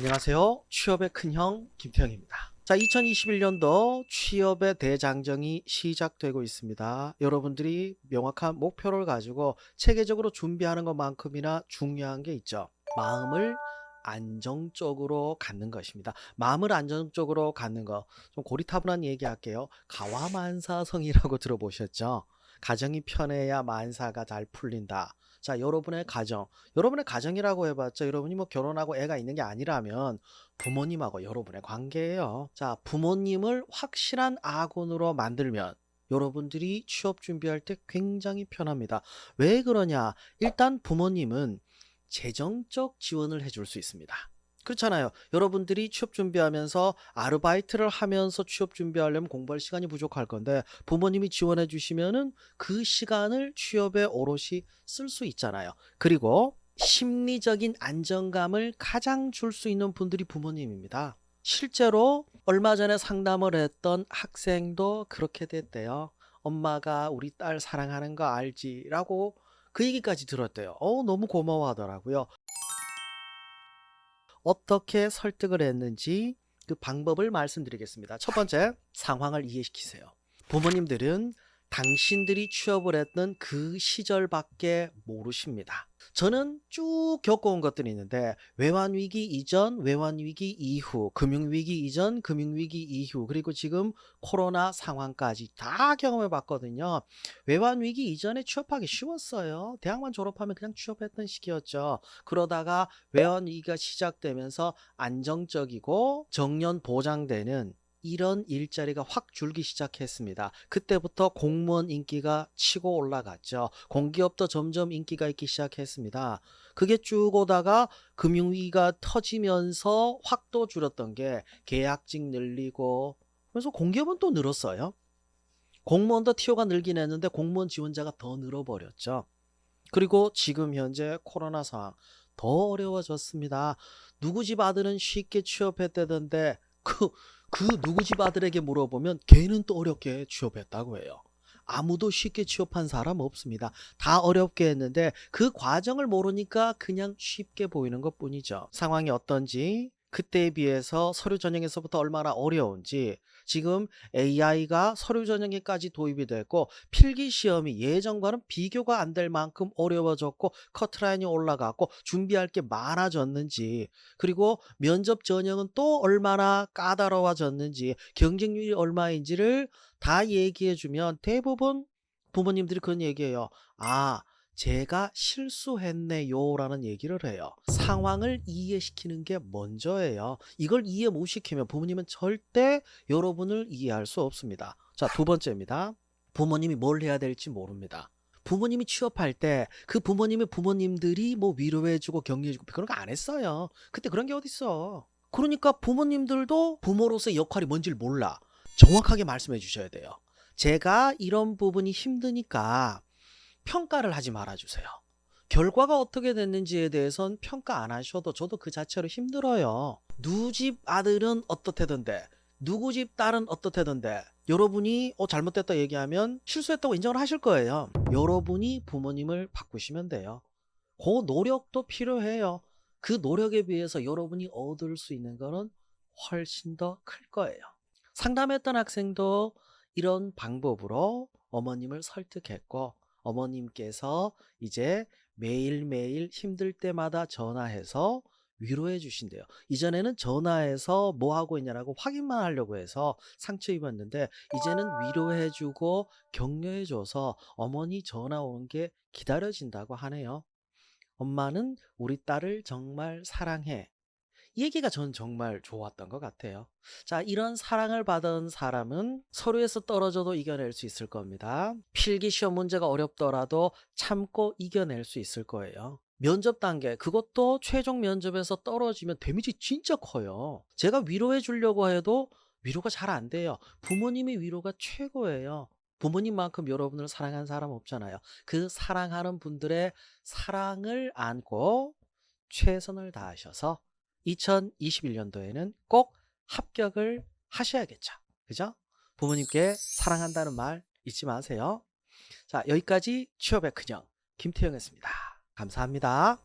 안녕하세요. 취업의 큰형 김태형입니다. 자, 2021년도 취업의 대장정이 시작되고 있습니다. 여러분들이 명확한 목표를 가지고 체계적으로 준비하는 것만큼이나 중요한 게 있죠. 마음을 안정적으로 갖는 것입니다. 마음을 안정적으로 갖는 거. 좀 고리타분한 얘기 할게요. 가와만사성이라고 들어보셨죠? 가정이 편해야 만사가 잘 풀린다. 자, 여러분의 가정. 여러분의 가정이라고 해봤자 여러분이 뭐 결혼하고 애가 있는 게 아니라면 부모님하고 여러분의 관계예요. 자, 부모님을 확실한 아군으로 만들면 여러분들이 취업 준비할 때 굉장히 편합니다. 왜 그러냐? 일단 부모님은 재정적 지원을 해줄 수 있습니다. 그렇잖아요. 여러분들이 취업 준비하면서 아르바이트를 하면서 취업 준비하려면 공부할 시간이 부족할 건데 부모님이 지원해 주시면은 그 시간을 취업에 오롯이 쓸 수 있잖아요. 그리고 심리적인 안정감을 가장 줄 수 있는 분들이 부모님입니다. 실제로 얼마 전에 상담을 했던 학생도 그렇게 됐대요. 엄마가 우리 딸 사랑하는 거 알지 라고 그 얘기까지 들었대요. 어, 너무 고마워하더라고요. 어떻게 설득을 했는지 그 방법을 말씀드리겠습니다. 첫 번째, 상황을 이해시키세요. 부모님들은 당신들이 취업을 했던 그 시절밖에 모르십니다. 저는 쭉 겪어온 것들이 있는데 외환 위기 이전, 외환 위기 이후, 금융 위기 이전, 금융 위기 이후, 그리고 지금 코로나 상황까지 다 경험해 봤거든요. 외환 위기 이전에 취업하기 쉬웠어요. 대학만 졸업하면 그냥 취업했던 시기였죠. 그러다가 외환 위기가 시작되면서 안정적이고 정년 보장되는 이런 일자리가 확 줄기 시작했습니다. 그때부터 공무원 인기가 치고 올라갔죠. 공기업도 점점 인기가 있기 시작했습니다. 그게 쭉 오다가 금융위기가 터지면서 확 또 줄었던 게 계약직 늘리고 그래서 공기업은 또 늘었어요. 공무원도 티오가 늘긴 했는데 공무원 지원자가 더 늘어버렸죠. 그리고 지금 현재 코로나 상황 더 어려워졌습니다. 누구 집 아들은 쉽게 취업했다던데 그, 그 누구 집 아들에게 물어보면 걔는 또 어렵게 취업했다고 해요. 아무도 쉽게 취업한 사람 없습니다. 다 어렵게 했는데 그 과정을 모르니까 그냥 쉽게 보이는 것 뿐이죠. 상황이 어떤지, 그때에 비해서 서류 전형에서부터 얼마나 어려운지, 지금 AI가 서류 전형에까지 도입이 됐고, 필기 시험이 예전과는 비교가 안 될 만큼 어려워졌고, 커트라인이 올라갔고, 준비할 게 많아졌는지, 그리고 면접 전형은 또 얼마나 까다로워졌는지, 경쟁률이 얼마인지를 다 얘기해 주면 대부분 부모님들이 그런 얘기해요. 아, 제가 실수했네요. 라는 얘기를 해요. 상황을 이해시키는 게 먼저예요. 이걸 이해 못 시키면 부모님은 절대 여러분을 이해할 수 없습니다. 자, 두 번째입니다. 부모님이 뭘 해야 될지 모릅니다. 부모님이 취업할 때 그 부모님의 부모님들이 뭐 위로해주고 격려해주고 그런 거 안 했어요. 그때 그런 게 어딨어. 그러니까 부모님들도 부모로서의 역할이 뭔지를 몰라. 정확하게 말씀해 주셔야 돼요. 제가 이런 부분이 힘드니까 평가를 하지 말아 주세요. 결과가 어떻게 됐는지에 대해선 평가 안 하셔도 저도 그 자체로 힘들어요. 누 집 아들은 어떻대던데, 누구 집 딸은 어떻대던데, 여러분이 어, 잘못됐다 얘기하면 실수했다고 인정을 하실 거예요. 여러분이 부모님을 바꾸시면 돼요. 그 노력도 필요해요. 그 노력에 비해서 여러분이 얻을 수 있는 거는 훨씬 더 클 거예요. 상담했던 학생도 이런 방법으로 어머님을 설득했고, 어머님께서 이제 매일매일 힘들 때마다 전화해서 위로해 주신대요. 이전에는 전화해서 뭐 하고 있냐라고 확인만 하려고 해서 상처 입었는데 이제는 위로해 주고 격려해 줘서 어머니 전화 오는 게 기다려진다고 하네요. 엄마는 우리 딸을 정말 사랑해. 이 얘기가 전 정말 좋았던 것 같아요. 자, 이런 사랑을 받은 사람은 서류에서 떨어져도 이겨낼 수 있을 겁니다. 필기 시험 문제가 어렵더라도 참고 이겨낼 수 있을 거예요. 면접 단계, 그것도 최종 면접에서 떨어지면 데미지 진짜 커요. 제가 위로해 주려고 해도 위로가 잘 안 돼요. 부모님의 위로가 최고예요. 부모님만큼 여러분을 사랑한 사람 없잖아요. 그 사랑하는 분들의 사랑을 안고 최선을 다하셔서 2021년도에는 꼭 합격을 하셔야겠죠. 그죠? 부모님께 사랑한다는 말 잊지 마세요. 자, 여기까지 취업의 큰형 김태형이었습니다. 감사합니다.